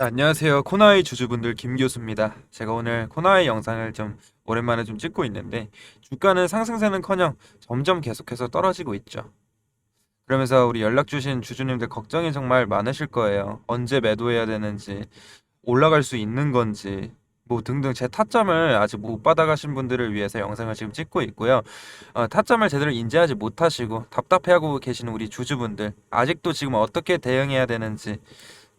자, 안녕하세요. 코나이 주주분들 김 교수입니다. 제가 오늘 코나이 영상을 좀 오랜만에 좀 찍고 있는데 주가는 상승세는커녕 점점 계속해서 떨어지고 있죠. 그러면서 우리 연락 주신 주주님들 걱정이 정말 많으실 거예요. 언제 매도해야 되는지, 올라갈 수 있는 건지, 뭐 등등 제 타점을 아직 못 받아가신 분들을 위해서 영상을 지금 찍고 있고요. 어, 타점을 제대로 인지하지 못하시고 답답해하고 계시는 우리 주주분들 아직도 지금 어떻게 대응해야 되는지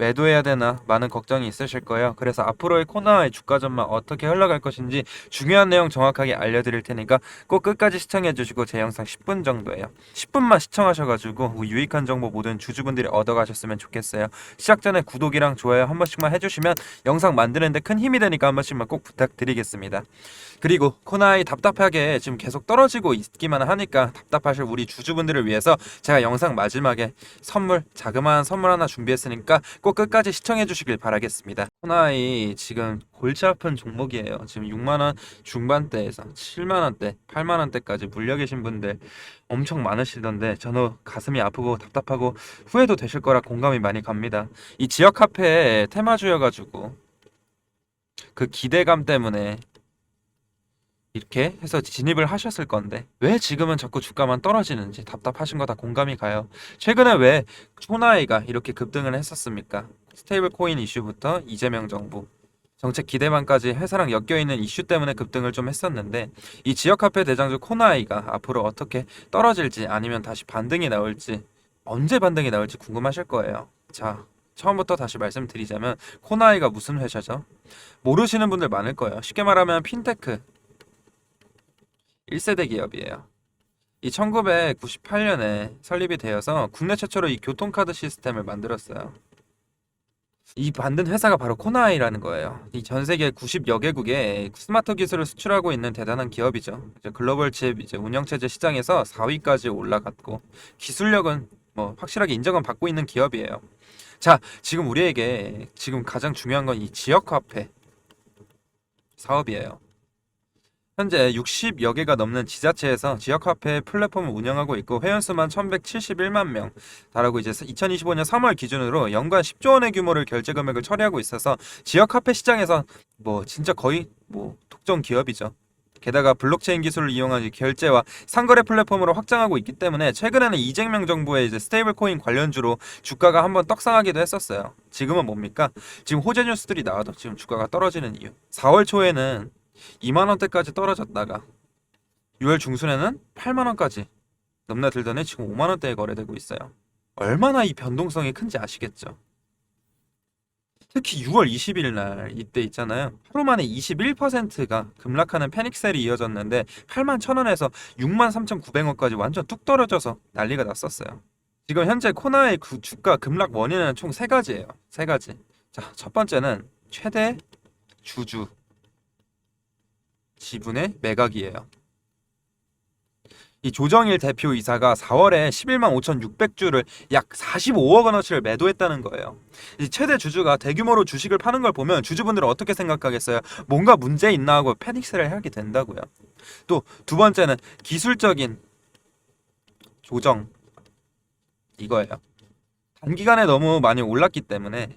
매도해야 되나 많은 걱정이 있으실 거예요. 그래서 앞으로의 코나의 주가 전망 어떻게 흘러갈 것인지 중요한 내용 정확하게 알려드릴 테니까 꼭 끝까지 시청해 주시고 제 영상 10분 정도예요. 10분만 시청하셔가지고 유익한 정보 모든 주주분들이 얻어가셨으면 좋겠어요. 시작 전에 구독이랑 좋아요 한 번씩만 해주시면 영상 만드는데 큰 힘이 되니까 한 번씩만 꼭 부탁드리겠습니다. 그리고 코나이 답답하게 지금 계속 떨어지고 있기만 하니까 답답하실 우리 주주분들을 위해서 제가 영상 마지막에 선물 자그마한 선물 하나 준비했으니까 꼭 끝까지 시청해 주시길 바라겠습니다. 코나이 지금 골치 아픈 종목이에요. 지금 6만 원 중반대에서 7만 원대, 8만 원대까지 물려 계신 분들 엄청 많으시던데 저는 가슴이 아프고 답답하고 후회도 되실 거라 공감이 많이 갑니다. 이 지역 카페 테마주여 가지고 그 기대감 때문에 이렇게 해서 진입을 하셨을 건데 왜 지금은 자꾸 주가만 떨어지는지 답답하신 거 다 공감이 가요. 최근에 왜 초나이가 이렇게 급등을 했었습니까? 스테이블 코인 이슈부터 이재명 정부 정책 기대만까지 회사랑 엮여 있는 이슈 때문에 급등을 좀 했었는데 이 지역 카페 대장주 코나이가 앞으로 어떻게 떨어질지 아니면 다시 반등이 나올지 언제 반등이 나올지 궁금하실 거예요. 자, 처음부터 다시 말씀드리자면 코나이가 무슨 회사죠? 모르시는 분들 많을 거예요. 쉽게 말하면 핀테크 1세대 기업이에요. 이 1998년에 설립이 되어서 국내 최초로 이 교통카드 시스템을 만들었어요. 이 만든 회사가 바로 코나이라는 거예요. 이 전 세계 90여 개국에 스마트 기술을 수출하고 있는 대단한 기업이죠. 글로벌 칩 이제 운영 체제 시장에서 4위까지 올라갔고 기술력은 뭐 확실하게 인정은 받고 있는 기업이에요. 자, 지금 우리에게 지금 가장 중요한 건 이 지역 화폐 사업이에요. 현재 60여 개가 넘는 지자체에서 지역화폐 플랫폼을 운영하고 있고 회원수만 1171만 명 달하고 이제 2025년 3월 기준으로 연간 10조 원의 규모를 결제 금액을 처리하고 있어서 지역화폐 시장에서 뭐 진짜 거의 뭐 독점 기업이죠. 게다가 블록체인 기술을 이용한 이 결제와 상거래 플랫폼으로 확장하고 있기 때문에 최근에는 이재명 정부의 이제 스테이블 코인 관련주로 주가가 한번 떡상하기도 했었어요. 지금은 뭡니까? 지금 호재 뉴스들이 나와도 지금 주가가 떨어지는 이유. 4월 초에는 2만 원대까지 떨어졌다가 6월 중순에는 8만 원까지 넘나들더니 지금 5만 원대에 거래되고 있어요. 얼마나 이 변동성이 큰지 아시겠죠? 특히 6월 20일 날 이때 있잖아요. 하루 만에 21%가 급락하는 패닉셀이 이어졌는데 8만 1,000원에서 6만 3,900원까지 완전 뚝 떨어져서 난리가 났었어요. 지금 현재 코나의 그 주가 급락 원인은 총 세 가지예요. 세 가지. 자, 첫 번째는 최대 주주 지분의 매각이에요. 이 조정일 대표이사가 4월에 11만 5,600주를 약 45억 원어치를 매도했다는 거예요. 이 최대 주주가 대규모로 주식을 파는 걸 보면 주주분들은 어떻게 생각하겠어요? 뭔가 문제 있나 하고 패닉스를 하게 된다고요. 또 두 번째는 기술적인 조정 이거예요. 단기간에 너무 많이 올랐기 때문에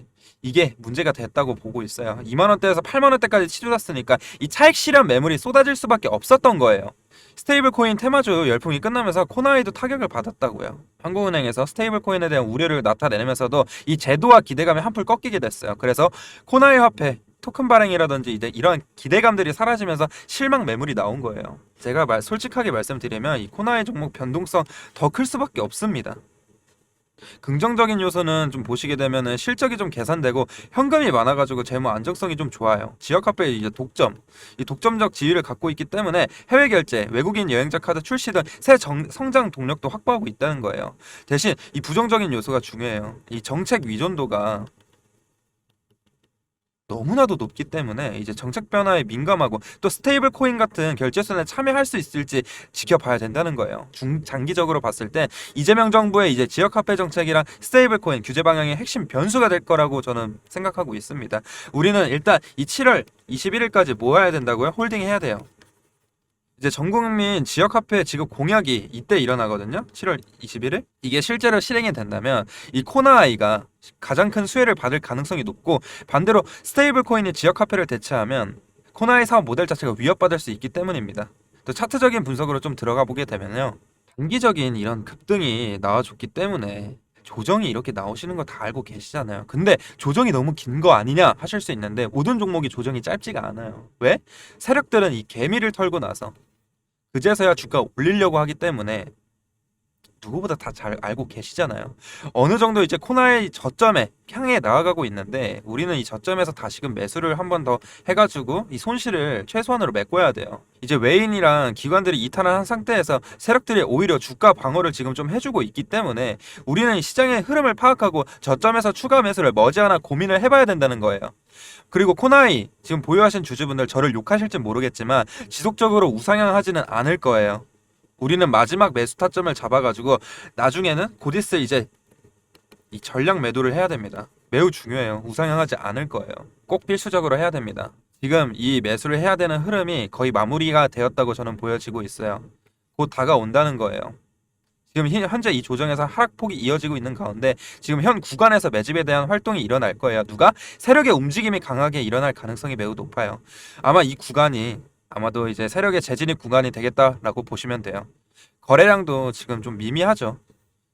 이게 문제가 됐다고 보고 있어요. 2만 원대에서 8만 원대까지 치솟았으니까 이 차익 실현 매물이 쏟아질 수밖에 없었던 거예요. 스테이블 코인 테마주 열풍이 끝나면서 코나이도 타격을 받았다고요. 한국은행에서 스테이블 코인에 대한 우려를 나타내면서도 이 제도와 기대감이 한풀 꺾이게 됐어요. 그래서 코나이 화폐 토큰 발행이라든지 이제 이런 기대감들이 사라지면서 실망 매물이 나온 거예요. 제가 말, 솔직하게 말씀드리면 이 코나이 종목 변동성 더 클 수밖에 없습니다. 긍정적인 요소는 좀 보시게 되면은 실적이 좀 개선되고 현금이 많아가지고 재무 안정성이 좀 좋아요. 지역 화폐 이제 독점, 이 독점적 지위를 갖고 있기 때문에 해외 결제, 외국인 여행자 카드 출시 등 새 성장 동력도 확보하고 있다는 거예요. 대신 이 부정적인 요소가 중요해요. 이 정책 위존도가 너무나도 높기 때문에 이제 정책 변화에 민감하고 또 스테이블 코인 같은 결제선에 참여할 수 있을지 지켜봐야 된다는 거예요. 중 장기적으로 봤을 때 이재명 정부의 이제 지역 화폐 정책이랑 스테이블 코인 규제 방향의 핵심 변수가 될 거라고 저는 생각하고 있습니다. 우리는 일단 이 7월 21일까지 모아야 된다고요. 홀딩 해야 돼요. 이제 전국민 지역화폐 지급 공약이 이때 일어나거든요. 7월 21일. 이게 실제로 실행이 된다면 이 코나아이가 가장 큰 수혜를 받을 가능성이 높고 반대로 스테이블 코인이 지역화폐를 대체하면 코나아이 사업 모델 자체가 위협받을 수 있기 때문입니다. 또 차트적인 분석으로 좀 들어가 보게 되면요. 단기적인 이런 급등이 나와줬기 때문에 조정이 이렇게 나오시는 거 다 알고 계시잖아요. 근데 조정이 너무 긴 거 아니냐 하실 수 있는데 모든 종목이 조정이 짧지가 않아요. 왜? 세력들은 이 개미를 털고 나서 그제서야 주가 올리려고 하기 때문에 누구보다 다 잘 알고 계시잖아요. 어느 정도 이제 코나의 저점에 향해 나아가고 있는데 우리는 이 저점에서 다시금 매수를 한 번 더 해가지고 이 손실을 최소한으로 메꿔야 돼요. 이제 외인이랑 기관들이 이탈한 한 상태에서 세력들이 오히려 주가 방어를 지금 좀 해주고 있기 때문에 우리는 이 시장의 흐름을 파악하고 저점에서 추가 매수를 머지않아 고민을 해봐야 된다는 거예요. 그리고 코나이 지금 보유하신 주주분들 저를 욕하실지 모르겠지만 지속적으로 우상향하지는 않을 거예요. 우리는 마지막 매수 타점을 잡아가지고 나중에는 곧 있을 이제 이 전략 매도를 해야 됩니다. 매우 중요해요. 우상향하지 않을 거예요. 꼭 필수적으로 해야 됩니다. 지금 이 매수를 해야 되는 흐름이 거의 마무리가 되었다고 저는 보여지고 있어요. 곧 다가온다는 거예요. 지금 히- 현재 이 조정에서 하락폭이 이어지고 있는 가운데 지금 현 구간에서 매집에 대한 활동이 일어날 거예요. 누가 세력의 움직임이 강하게 일어날 가능성이 매우 높아요. 아마 이 구간이 아마도 이제 세력의 재진입 구간이 되겠다라고 보시면 돼요. 거래량도 지금 좀 미미하죠.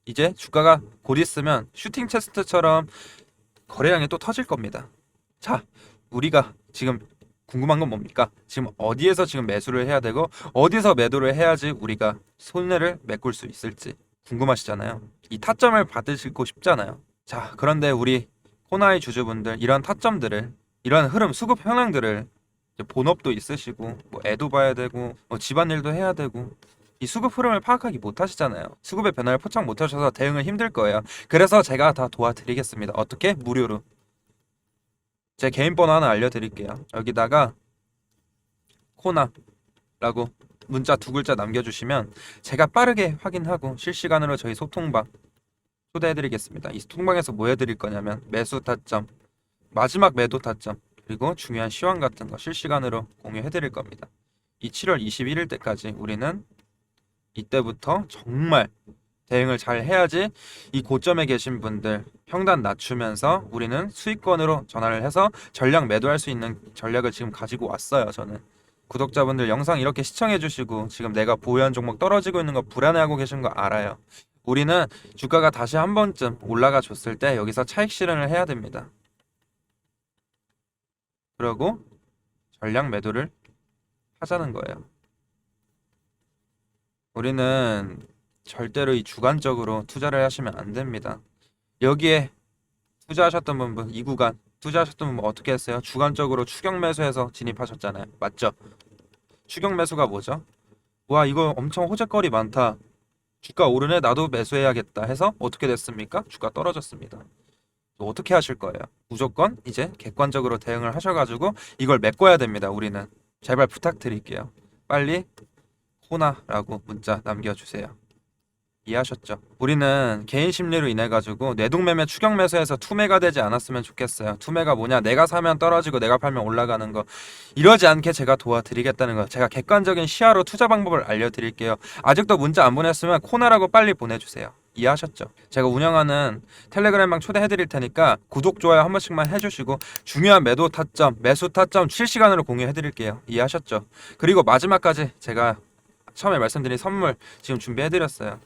이제 주가가 곧 있으면 슈팅 체스트처럼 거래량이 또 터질 겁니다. 자, 우리가 지금 궁금한 건 뭡니까? 지금 어디에서 지금 매수를 해야 되고 어디서 매도를 해야지 우리가 손해를 메꿀 수 있을지 궁금하시잖아요. 이 타점을 받으시고 싶잖아요. 자, 그런데 우리 코나이 주주분들 이런 타점들을 이런 흐름 수급 현황들을 본업도 있으시고 뭐 애도 봐야 되고 뭐 집안일도 해야 되고 이 수급 흐름을 파악하기 못하시잖아요. 수급의 변화를 포착 못하셔서 대응을 힘들 거예요. 그래서 제가 다 도와드리겠습니다. 어떻게? 무료로. 제 개인 번호 하나 알려드릴게요. 여기다가 코나라고 문자 두 글자 남겨주시면 제가 빠르게 확인하고 실시간으로 저희 소통방 초대해드리겠습니다. 이 소통방에서 뭐 해드릴 거냐면 매수 타점, 마지막 매도 타점, 그리고 중요한 시황 같은 거 실시간으로 공유해 드릴 겁니다. 이 7월 21일 때까지 우리는 이때부터 정말 대응을 잘 해야지 이 고점에 계신 분들 평단 낮추면서 우리는 수익권으로 전환을 해서 전략 매도할 수 있는 전략을 지금 가지고 왔어요. 저는 구독자분들 영상 이렇게 시청해 주시고 지금 내가 보유한 종목 떨어지고 있는 거 불안해하고 계신 거 알아요. 우리는 주가가 다시 한 번쯤 올라가 줬을 때 여기서 차익 실현을 해야 됩니다. 그리고 전략 매도를 하자는 거예요. 우리는 절대로 이 주관적으로 투자를 하시면 안 됩니다. 여기에 투자하셨던 분들 이 구간 투자하셨던 분들 어떻게 했어요? 주관적으로 추격 매수해서 진입하셨잖아요. 맞죠? 추격 매수가 뭐죠? 와 이거 엄청 호재거리 많다. 주가 오르네 나도 매수해야겠다 해서 어떻게 됐습니까? 주가 떨어졌습니다. 어떻게 하실 거예요? 무조건 이제 객관적으로 대응을 하셔가지고 이걸 메꿔야 됩니다. 우리는 제발 부탁드릴게요. 빨리 호나라고 문자 남겨주세요. 이해하셨죠? 우리는 개인 심리로 인해 가지고 내동매매 추격 매수해서 투매가 되지 않았으면 좋겠어요. 투매가 뭐냐? 내가 사면 떨어지고 내가 팔면 올라가는 거. 이러지 않게 제가 도와드리겠다는 거. 제가 객관적인 시야로 투자 방법을 알려드릴게요. 아직도 문자 안 보냈으면 코나라고 빨리 보내주세요. 이해하셨죠? 제가 운영하는 텔레그램방 초대해드릴 테니까 구독, 좋아요 한 번씩만 해주시고 중요한 매도 타점, 매수 타점 실시간으로 공유해드릴게요. 이해하셨죠? 그리고 마지막까지 제가 처음에 말씀드린 선물 지금 준비해드렸어요.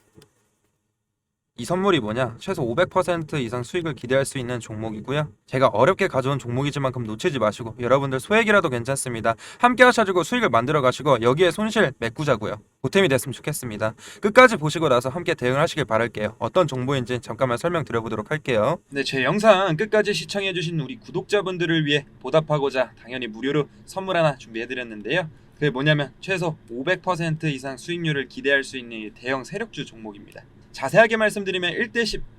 이 선물이 뭐냐? 최소 500% 이상 수익을 기대할 수 있는 종목이고요. 제가 어렵게 가져온 종목이지만큼 놓치지 마시고 여러분들 소액이라도 괜찮습니다. 함께 하셔가지고 수익을 만들어 가시고 여기에 손실 메꾸자고요. 보탬이 됐으면 좋겠습니다. 끝까지 보시고 나서 함께 대응을 하시길 바랄게요. 어떤 정보인지 잠깐만 설명드려보도록 할게요. 네, 제 영상 끝까지 시청해주신 우리 구독자분들을 위해 보답하고자 당연히 무료로 선물 하나 준비해드렸는데요. 그게 뭐냐면 최소 500% 이상 수익률을 기대할 수 있는 이 대형 세력주 종목입니다. 자세하게 말씀드리면 1대10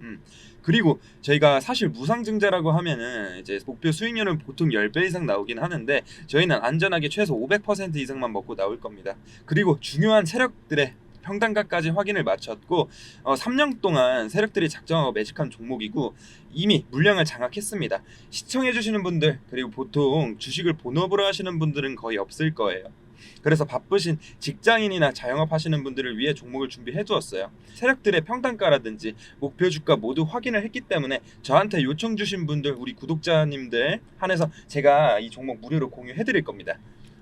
음. 그리고 저희가 사실 무상증자라고 하면은 이제 목표 수익률은 보통 10배 이상 나오긴 하는데 저희는 안전하게 최소 500% 이상만 먹고 나올 겁니다. 그리고 중요한 세력들의 평단가까지 확인을 마쳤고 어, 3년 동안 세력들이 작정하고 매집한 종목이고 이미 물량을 장악했습니다. 시청해 주시는 분들 그리고 보통 주식을 본업으로 하시는 분들은 거의 없을 거예요. 그래서 바쁘신 직장인이나 자영업 하시는 분들을 위해 종목을 준비해 두었어요. 세력들의 평단가라든지 목표 주가 모두 확인을 했기 때문에 저한테 요청 주신 분들 우리 구독자님들 한해서 제가 이 종목 무료로 공유해 드릴 겁니다.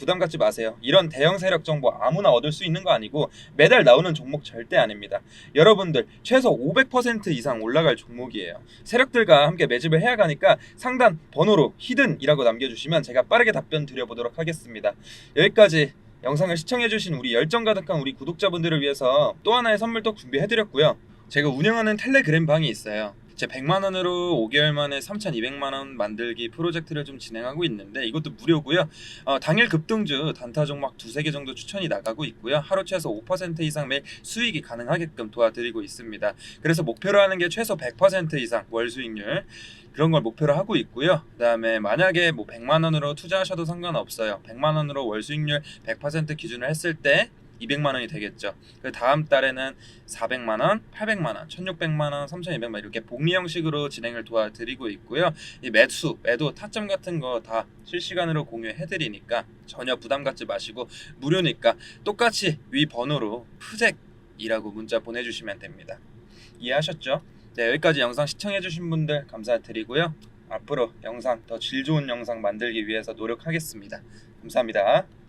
부담 갖지 마세요. 이런 대형 세력 정보 아무나 얻을 수 있는 거 아니고 매달 나오는 종목 절대 아닙니다. 여러분들 최소 500% 이상 올라갈 종목이에요. 세력들과 함께 매집을 해야 가니까 상단 번호로 히든이라고 남겨주시면 제가 빠르게 답변 드려보도록 하겠습니다. 여기까지 영상을 시청해주신 우리 열정 가득한 우리 구독자분들을 위해서 또 하나의 선물 또 준비해드렸고요. 제가 운영하는 텔레그램 방이 있어요. 제 100만 원으로 5개월 만에 3,200만 원 만들기 프로젝트를 좀 진행하고 있는데 이것도 무료고요. 어, 당일 급등주 단타 종목 두세 개 정도 추천이 나가고 있고요. 하루 최소 5% 이상 매일 수익이 가능하게끔 도와드리고 있습니다. 그래서 목표로 하는 게 최소 100% 이상 월 수익률 그런 걸 목표로 하고 있고요. 그다음에 만약에 뭐 100만 원으로 투자하셔도 상관없어요. 100만 원으로 월 수익률 100% 기준을 했을 때 200만 원이 되겠죠. 그 다음 달에는 400만 원, 800만 원, 1,600만 원, 3,200만 원 이렇게 복리 형식으로 진행을 도와드리고 있고요. 이 매수, 매도, 타점 같은 거 다 실시간으로 공유해 드리니까 전혀 부담 갖지 마시고 무료니까 똑같이 위 번호로 푸잭이라고 문자 보내 주시면 됩니다. 이해하셨죠? 네, 여기까지 영상 시청해 주신 분들 감사드리고요. 앞으로 영상 더 질 좋은 영상 만들기 위해서 노력하겠습니다. 감사합니다.